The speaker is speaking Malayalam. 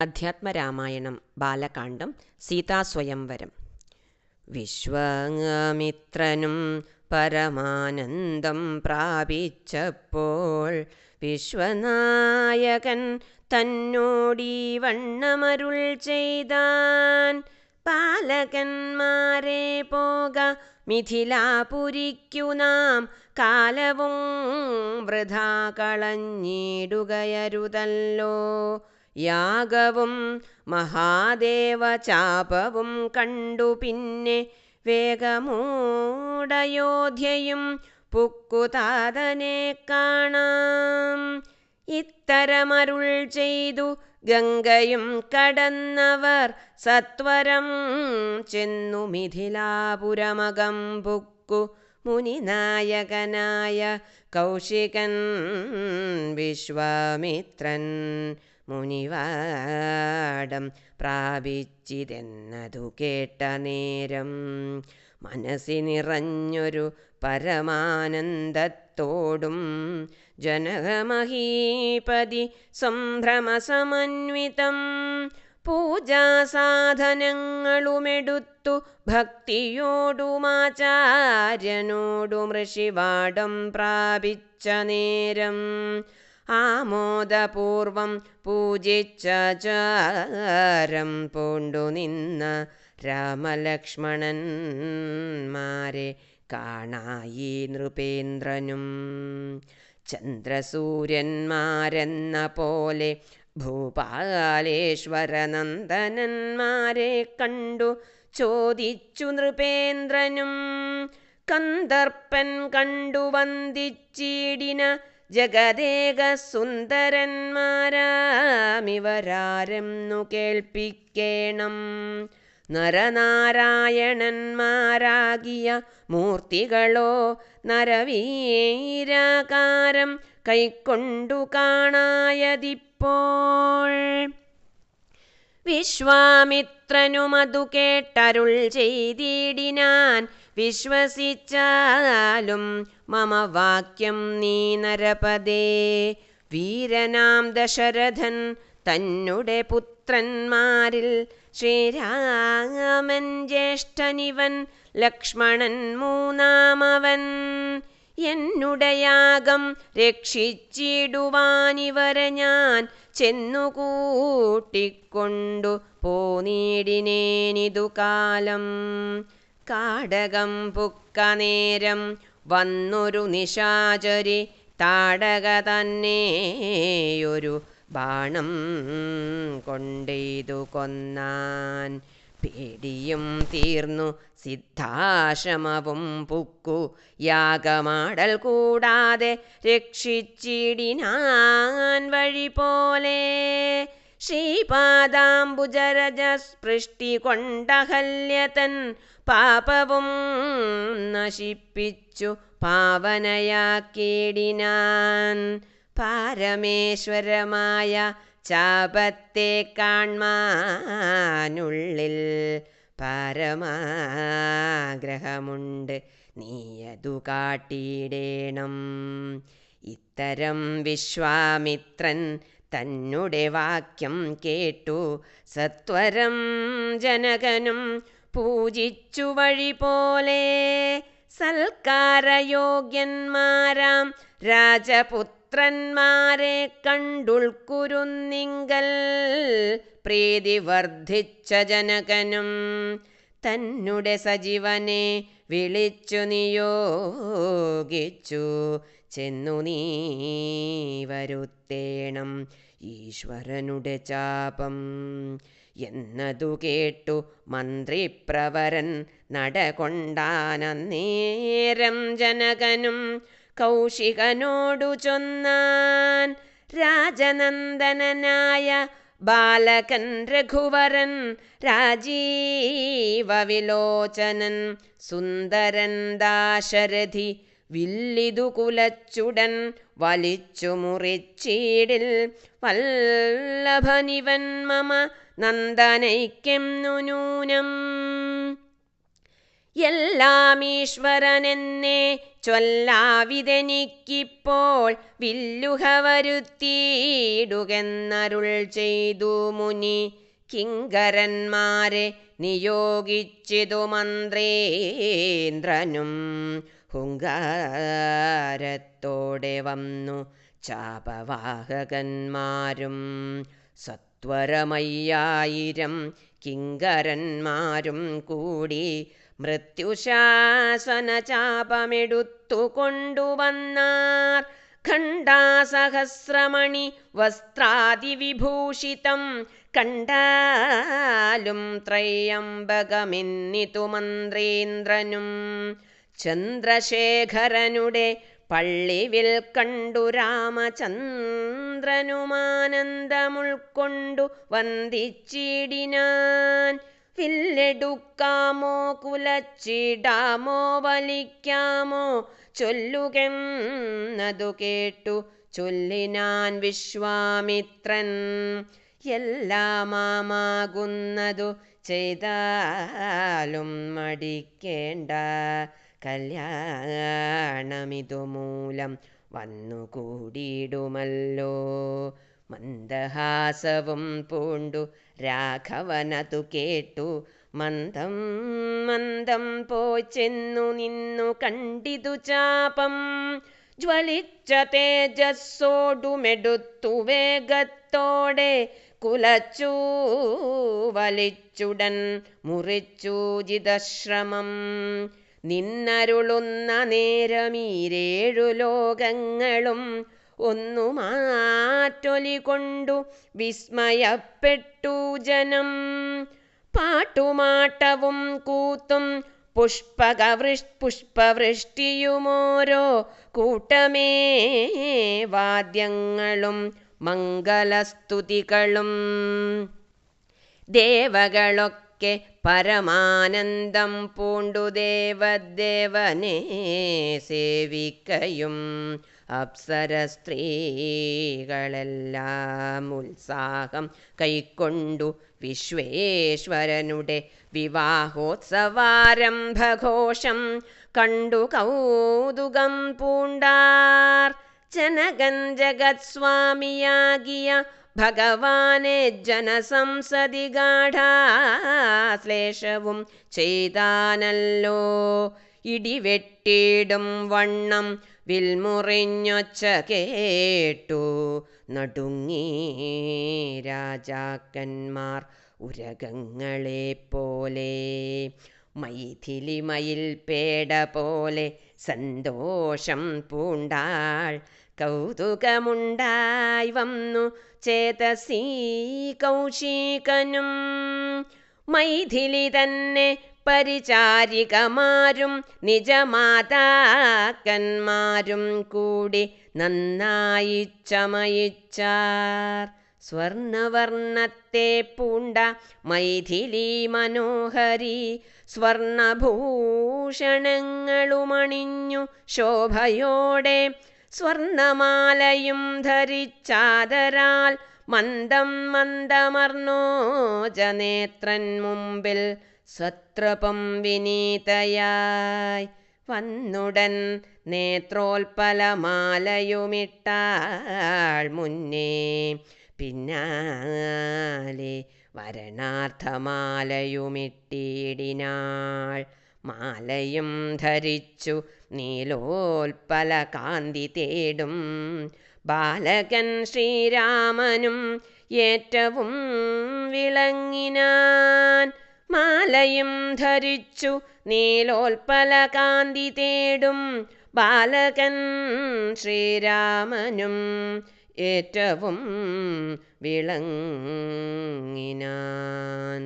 അധ്യാത്മരാമായണം ബാലകാണ്ഡം സീതാസ്വയംവരം വിശ്വാമിത്രനും പരമാനന്ദം പ്രാപിച്ചപ്പോൾ വിശ്വനായകൻ തന്നോടി വണ്ണമരുൾ ചെയ്താൻ പാലകന്മാരെ പോക മിഥിലാപുരിക്കു നാം കാലവും വൃഥാ കളഞ്ഞിടുകയരുതല്ലോ. യാഗവും മഹാദേവചാപവും കണ്ടു പിന്നെ വേഗമൂടയോധ്യയും പുക്കുതാതനെ കാണാം. ഇത്തരമരുൾ ചെയ്തു ഗംഗയും കടന്നവർ സത്വരം ചെന്നു മിഥിലാപുരമകം പുക്കു മുനിനായകനായ കൗശികൻ വിശ്വാമിത്രൻ മുനിവാടം പ്രാപിച്ചിതെന്നതു കേട്ട നേരം മനസ്സി നിറഞ്ഞൊരു പരമാനന്ദത്തോടും ജനകമഹീപതി സംഭ്രമസമന്വിതം പൂജാസാധനങ്ങളുമെടുത്തു ഭക്തിയോടുമാചാര്യനോടും ഋഷിവാടം പ്രാപിച്ച നേരം ആമോദപൂർവം പൂജിച്ചാരം പൂണ്ടു നിന്ന രാമലക്ഷ്മണന്മാരെ കാണായി നൃപേന്ദ്രനും. ചന്ദ്രസൂര്യന്മാരെന്ന പോലെ ഭൂപാലേശ്വരനന്ദനന്മാരെ കണ്ടു. ചോദിച്ചു നൃപേന്ദ്രനും കന്ദർപ്പൻ കണ്ടു വന്ദിച്ചിടിന ജഗദേക സുന്ദരന്മാരാമിവരാരെന്നു കേൾപ്പിക്കേണം. നരനാരായണന്മാരാകിയ മൂർത്തികളോ നരവീരാകാരം കൈക്കൊണ്ടു കാണായതിപ്പോൾ. വിശ്വാമിത്രനുമതു കേട്ടരുൾ ചെയ്തിടിനാൻ വിശ്വസിച്ചാലും മമ വാക്യം നീ നരപദേ. വീരനാം ദശരഥൻ തന്നെ പുത്രന്മാരിൽ ശ്രീരാമൻ ജ്യേഷ്ഠനിവൻ ലക്ഷ്മണൻ മൂന്നാമവൻ. എന്നുടയാകം രക്ഷിച്ചിടുവാനിവരെ ഞാൻ ചെന്നുകൂട്ടിക്കൊണ്ടു പോനീടിനേനിതു കാലം. കാടകം പുക്ക നേരം വന്നൊരു നിശാചരി താടക തന്നെയൊരു ബാണം കൊണ്ടെയ്തു കൊന്നാൻ. പേടിയും തീർന്നു സിദ്ധാശ്രമവും പുക്കു. യാഗമാടൽ കൂടാതെ രക്ഷിച്ചിടിനാൻ വഴി പോലെ. ശ്രീപാദാംബുജരജസ്പൃഷ്ടി കൊണ്ടഹല്യതൻ പാപവും നശിപ്പിച്ചു പാവനയാക്കിയിടിനാൻ പാരമേശ്വരമായ ചാപത്തെ കാൺമാനുള്ളിൽ പരമാഗ്രഹമുണ്ട്. നീയതു കാട്ടിയിടേണം. ഇത്തരം വിശ്വാമിത്രൻ തന്നെ വാക്യം കേട്ടു. സത്വരം ജനകനും പൂജിച്ചു വഴി പോലെ സൽക്കാരയോഗ്യന്മാരാം രാജപുത്രന്മാരെ കണ്ടുൾക്കുരുന്നിങ്കൽ പ്രീതി വർദ്ധിച്ച ജനകനും തന്നുടെ സജീവനെ വിളിച്ചു നിയോഗിച്ചു. ചെന്നു നീ വരുത്തേണം ഈശ്വരനുടെ ചാപം. എന്നതു കേട്ടു മന്ത്രിപ്രവരൻ നടകൊണ്ടാനന്നേരം ജനകനും കൗശികനോടു ചൊന്നാൻ രാജനന്ദനനായ ബാലകൻ രഘുവരൻ രാജീവ വിലോചനൻ സുന്ദരൻ ദാശരഥി വില്ലിതു കുലച്ചുടൻ വലിച്ചു മുറിച്ചീടിൽ വല്ലഭനിവൻ മമ നന്ദനൈക്യം നൂനം എല്ലാം ഈശ്വരനെന്നെ ചൊല്ലാവിതെനിക്കിപ്പോൾ വില്ലുഹ വരുത്തിയിടുകെന്നരുൾ ചെയ്തു മുനി. കിങ്കരന്മാരെ നിയോഗിച്ചിതു മന്ത്രേന്ദ്രനും. ഹുങ്കാരത്തോടെ വന്നു ചാപവാഹകന്മാരും സത്വരമയ്യായിരം കിങ്കരന്മാരും കൂടി മൃത്യുശാസന ചാപമെടുത്തു കൊണ്ടുവന്നാർ ഖണ്ഡാസഹസ്രമണി വസ്ത്രാതിവിഭൂഷിതം കണ്ടാലും ത്രയംബകമെന്നിതു മന്ത്രേന്ദ്രനും ചന്ദ്രശേഖരനുടെ പള്ളിവിൽ കണ്ടു രാമചന്ദ്രനുമാനന്ദമുൾക്കൊണ്ടു വന്ദിച്ചിടിനാൻ വില്ലെടുക്കാമോ കുലച്ചിടാമോ വലിക്കാമോ? ചൊല്ലുകെന്നതു കേട്ടു ചൊല്ലിനാൻ വിശ്വാമിത്രൻ. എല്ലാമാകുന്നതു ചെയ്താലും മടിക്കേണ്ട കല്യാണമിതു മൂലം വന്നുകൂടിയിടുമല്ലോ മന്ദഹാസവും പൂണ്ടു. രാഘവനതു കേട്ടു. മന്ദം മന്ദം പോച്ചെന്നു നിന്നു കണ്ടിതു ചാപം. ജ്വലിച്ച തേജസ്സോടുമെടുത്തു വേഗത്തോടെ. കുലച്ചു വലിച്ചുടൻ മുറിച്ചു ജിതശ്രമം. നിന്നരുളുന്ന നേരമീരേഴു ലോകങ്ങളും ഒന്നു മാറ്റൊലികൊണ്ടു വിസ്മയപ്പെട്ടു ജനം. പാട്ടുമാട്ടവും കൂത്തും പുഷ്പകവൃഷ് പുഷ്പവൃഷ്ടിയുമോരോ കൂട്ടമേ വാദ്യങ്ങളും മംഗളസ്തുതികളും. ദേവകളൊക്കെ പരമാനന്ദം പൂണ്ടു ദേവദേവനെ സേവിക്കയും അപ്സര സ്ത്രീകളെല്ലാം ഉത്സാഹം കൈക്കൊണ്ടു വിശ്വേശ്വരനുടെ വിവാഹോത്സവാരംഭഘോഷം കണ്ടു കൗതുകം പൂണ്ടാർ. ജനകൻ ഭഗവാനെ ജനസംസതി ഗാഠാശ്ലേഷവും ചെയ്താനല്ലോ. ഇടിവെട്ടിടും വണ്ണം വിൽമുറിഞ്ഞൊച്ച കേട്ടു. നടുങ്ങി രാജാക്കന്മാർ ഉരകങ്ങളെ പോലെ മൈഥിലി മയിൽ പേട പോലെ സന്തോഷം പൂണ്ടാൾ. കൗതുകമുണ്ടായി വന്നു ചേതസീ കൗശികനും. മൈഥിലി തന്നെ പരിചാരികമാരും നിജമാതാക്കന്മാരും കൂടി നന്നായി ചമയിച്ചാർ. സ്വർണവർണത്തെ പൂണ്ട മൈഥിലി മനോഹരി സ്വർണഭൂഷണങ്ങളുമണിഞ്ഞു ശോഭയോടെ സ്വർണമാലയും ധരിച്ചാദരാൽ മന്ദം മന്ദമർണോ ജനേത്രൻ മുമ്പിൽ സത്രപം വിനീതയായി വന്നുടൻ നേത്രോൽപലമാലയുമിട്ടാൾ മുന്നേ. പിന്നാലെ വരണാർത്ഥമാലയുമിട്ടിടിനാൾ. മാലയും ധരിച്ചു നീലോൽപല കാന്തി തേടും. ബാലകൻ ശ്രീരാമനും ഏറ്റവും വിളങ്ങിനാൻ മാലയും ധരിച്ചു നീലോൽപല കാന്തി തേടും ബാലകൻ ശ്രീരാമനും ഏറ്റവും വിളങ്ങിനാൻ.